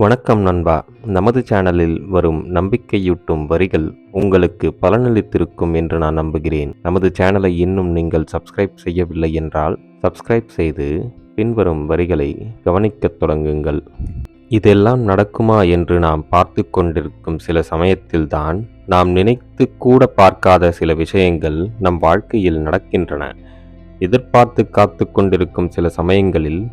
வணக்கம் நண்பா. நமது சேனலில் வரும் நம்பிக்கையூட்டும் வரிகள் உங்களுக்கு பலனளித்திருக்கும் என்று நான் நம்புகிறேன். நமது சேனலை இன்னும் நீங்கள் சப்ஸ்கிரைப் செய்யவில்லை என்றால் சப்ஸ்கிரைப் செய்து பின்வரும் வரிகளை கவனிக்கத் தொடங்குங்கள். இதெல்லாம் நடக்குமா என்று நாம் பார்த்து கொண்டிருக்கும் சில சமயத்தில்தான் நாம் நினைத்து கூட பார்க்காத சில விஷயங்கள் நம் வாழ்க்கையில் நடக்கின்றன. எதிர்பார்த்து காத்து கொண்டிருக்கும் சில சமயங்களில்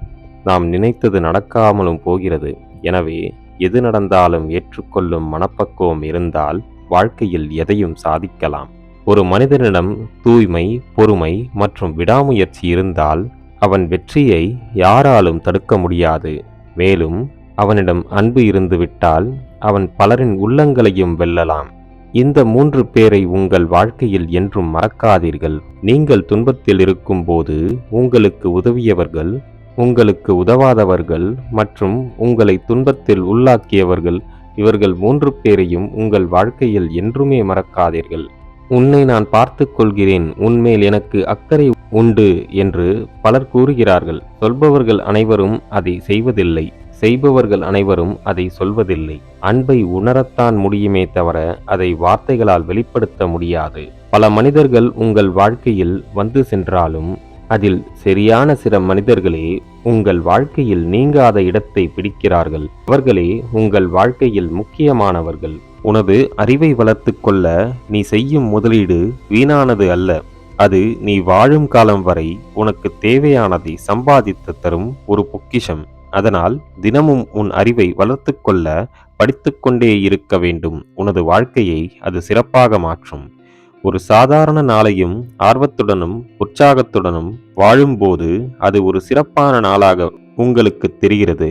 நாம் நினைத்தது நடக்காமலும் போகிறது. எனவே எது நடந்தாலும் ஏற்றுக்கொள்ளும் மனப்பக்குவம் இருந்தால் வாழ்க்கையில் எதையும் சாதிக்கலாம். ஒரு மனிதனிடம் தூய்மை பொறுமை மற்றும் விடாமுயற்சி இருந்தால் அவன் வெற்றியை யாராலும் தடுக்க முடியாது. மேலும் அவனிடம் அன்பு இருந்துவிட்டால் அவன் பலரின் உள்ளங்களையும் வெல்லலாம். இந்த மூன்று பேரை உங்கள் வாழ்க்கையில் என்றும் மறக்காதீர்கள். நீங்கள் துன்பத்தில் இருக்கும்போது உங்களுக்கு உதவியவர்கள் உங்களுக்கு உதவாதவர்கள் மற்றும் உங்களை துன்பத்தில் உள்ளாக்கியவர்கள் இவர்கள் மூன்று பேரையும் உங்கள் வாழ்க்கையில் என்றுமே மறக்காதீர்கள். உன்னை நான் பார்த்து கொள்கிறேன் உன்மேல் எனக்கு அக்கறை உண்டு என்று பலர் கூறுகிறார்கள். சொல்பவர்கள் அனைவரும் அதை செய்வதில்லை. செய்பவர்கள் அனைவரும் அதை சொல்வதில்லை. அன்பை உணரத்தான் முடியுமே தவிர அதை வார்த்தைகளால் வெளிப்படுத்த முடியாது. பல மனிதர்கள் உங்கள் வாழ்க்கையில் வந்து சென்றாலும் அதில் சரியான சில மனிதர்களே உங்கள் வாழ்க்கையில் நீங்காத இடத்தை பிடிக்கிறார்கள். அவர்களே உங்கள் வாழ்க்கையில் முக்கியமானவர்கள். உனது அறிவை வளர்த்து கொள்ள நீ செய்யும் முதலீடு வீணானது அல்ல. அது நீ வாழும் காலம் வரை உனக்கு தேவையானதை சம்பாதித்து தரும் ஒரு பொக்கிஷம். அதனால் தினமும் உன் அறிவை வளர்த்து கொள்ள படித்துக்கொண்டே இருக்க வேண்டும். உனது வாழ்க்கையை அது சிறப்பாக மாற்றும். ஒரு சாதாரண நாளையும் ஆர்வத்துடனும் உற்சாகத்துடனும் வாழும்போது அது ஒரு சிறப்பான நாளாக உங்களுக்கு தெரிகிறது.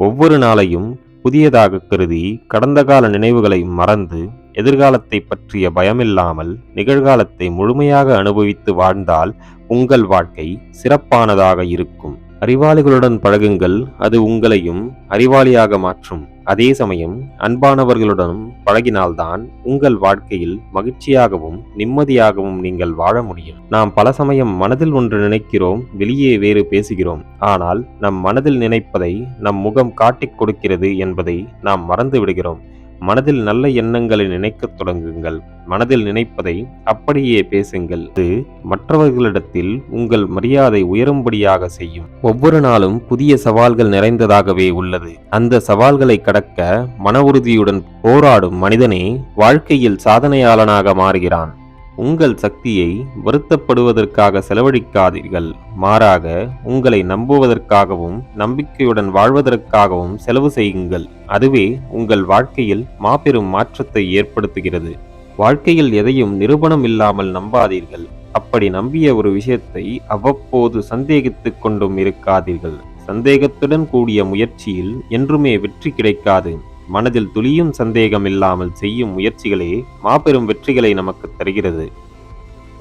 ஒவ்வொரு நாளையும் புதியதாக கருதி கடந்த கால நினைவுகளை மறந்து எதிர்காலத்தை பற்றிய பயமில்லாமல் நிகழ்காலத்தை முழுமையாக அனுபவித்து வாழ்ந்தால் உங்கள் வாழ்க்கை சிறப்பானதாக இருக்கும். அறிவாளிகளுடன் பழகுங்கள் அது உங்களையும் அறிவாளியாக மாற்றும். அதே சமயம் அன்பானவர்களுடனும் பழகினால்தான் உங்கள் வாழ்க்கையில் மகிழ்ச்சியாகவும் நிம்மதியாகவும் நீங்கள் வாழ முடியும். நாம் பல சமயம் மனதில் ஒன்று நினைக்கிறோம் வெளியே வேறு பேசுகிறோம். ஆனால் நம் மனதில் நினைப்பதை நம் முகம் காட்டிக் கொடுக்கிறது என்பதை நாம் மறந்து விடுகிறோம். மனதில் நல்ல எண்ணங்களை நினைக்கத் தொடங்குங்கள். மனதில் நினைப்பதை அப்படியே பேசுங்கள். இது மற்றவர்களிடத்தில் உங்கள் மரியாதை உயரும்படியாக செய்யும். ஒவ்வொரு நாளும் புதிய சவால்கள் நிறைந்ததாகவே உள்ளது. அந்த சவால்களை கடக்க மன உறுதியுடன் போராடும் மனிதனே வாழ்க்கையில் சாதனையாளனாக மாறுகிறான். உங்கள் சக்தியை வருத்தப்படுவதற்காக செலவழிக்காதீர்கள். மாறாக உங்களை நம்புவதற்காகவும் நம்பிக்கையுடன் வாழ்வதற்காகவும் செலவு செய்யுங்கள். அதுவே உங்கள் வாழ்க்கையில் மாபெரும் மாற்றத்தை ஏற்படுத்துகிறது. வாழ்க்கையில் எதையும் நிரூபணம் இல்லாமல் நம்பாதீர்கள். அப்படி நம்பிய ஒரு விஷயத்தை அவ்வப்போது சந்தேகித்துக் கொண்டும் இருக்காதீர்கள். சந்தேகத்துடன் கூடிய முயற்சியில் என்றுமே வெற்றி கிடைக்காது. மனதில் துளியும் சந்தேகம் இல்லாமல் செய்யும் முயற்சிகளே மாபெரும் வெற்றிகளை நமக்கு தருகிறது.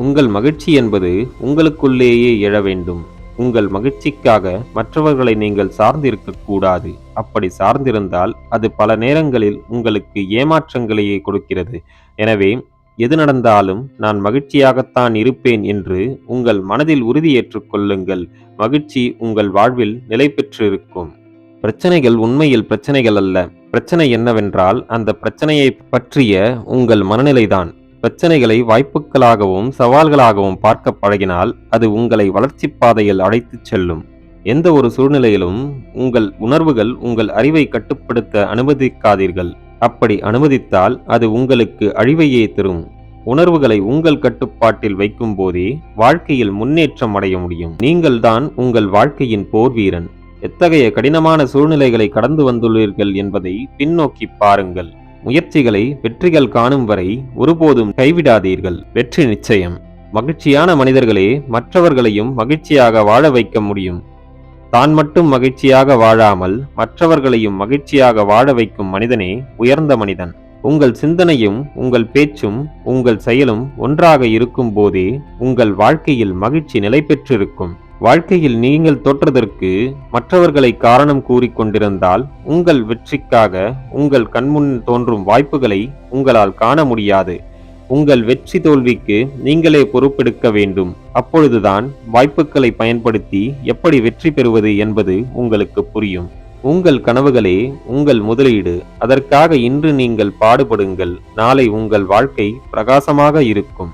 உங்கள் மகிழ்ச்சி என்பது உங்களுக்குள்ளேயே எழ வேண்டும். உங்கள் மகிழ்ச்சிக்காக மற்றவர்களை நீங்கள் சார்ந்திருக்கக்கூடாது அப்படி சார்ந்திருந்தால் அது பல நேரங்களில் உங்களுக்கு ஏமாற்றங்களையே கொடுக்கிறது. எனவே எது நடந்தாலும் நான் மகிழ்ச்சியாகத்தான் இருப்பேன் என்று உங்கள் மனதில் உறுதியேற்றுக் கொள்ளுங்கள். மகிழ்ச்சி உங்கள் வாழ்வில் நிலை பெற்றிருக்கும் பிரச்சனைகள் உண்மையில் பிரச்சனைகள் அல்ல. பிரச்சனை என்னவென்றால் அந்த பிரச்சனையை பற்றிய உங்கள் மனநிலைதான். பிரச்சனைகளை வாய்ப்புகளாகவும் சவால்களாகவும் பார்க்க பழகினால் அது உங்களை வளர்ச்சி பாதையில் அழைத்துச் செல்லும். எந்த ஒரு சூழ்நிலையிலும் உங்கள் உணர்வுகள் உங்கள் அறிவை கட்டுப்படுத்த அனுமதிக்காதீர்கள். அப்படி அனுமதித்தால் அது உங்களுக்கு அழிவையே தரும். உணர்வுகளை உங்கள் கட்டுப்பாட்டில் வைக்கும் போதே வாழ்க்கையில் முன்னேற்றம் அடைய முடியும். நீங்கள்தான் உங்கள் வாழ்க்கையின் போர் வீரன் எத்தகைய கடினமான சூழ்நிலைகளை கடந்து வந்துள்ளீர்கள் என்பதை பின்னோக்கி பாருங்கள். முயற்சிகளை வெற்றிகள் காணும் வரை ஒருபோதும் கைவிடாதீர்கள். வெற்றி நிச்சயம். மகிழ்ச்சியான மனிதர்களே மற்றவர்களையும் மகிழ்ச்சியாக வாழ வைக்க முடியும். தான் மட்டும் மகிழ்ச்சியாக வாழாமல் மற்றவர்களையும் மகிழ்ச்சியாக வாழ வைக்கும் மனிதனே உயர்ந்த மனிதன். உங்கள் சிந்தனையும் உங்கள் பேச்சும் உங்கள் செயலும் ஒன்றாக இருக்கும் போதே உங்கள் வாழ்க்கையில் மகிழ்ச்சி நிலை பெற்றிருக்கும் வாழ்க்கையில் நீங்கள் தோற்றதற்கு மற்றவர்களை காரணம் கூறிக்கொண்டிருந்தால் உங்கள் வெற்றிக்காக உங்கள் கண்முன் தோன்றும் வாய்ப்புகளை உங்களால் காண முடியாது. உங்கள் வெற்றி தோல்விக்கு நீங்களே பொறுப்பெடுக்க வேண்டும். அப்பொழுதுதான் வாய்ப்புகளை பயன்படுத்தி எப்படி வெற்றி பெறுவது என்பது உங்களுக்கு புரியும். உங்கள் கனவுகளே உங்கள் முதலீடு. அதற்காக இன்று நீங்கள் பாடுபடுங்கள். நாளை உங்கள் வாழ்க்கை பிரகாசமாக இருக்கும்.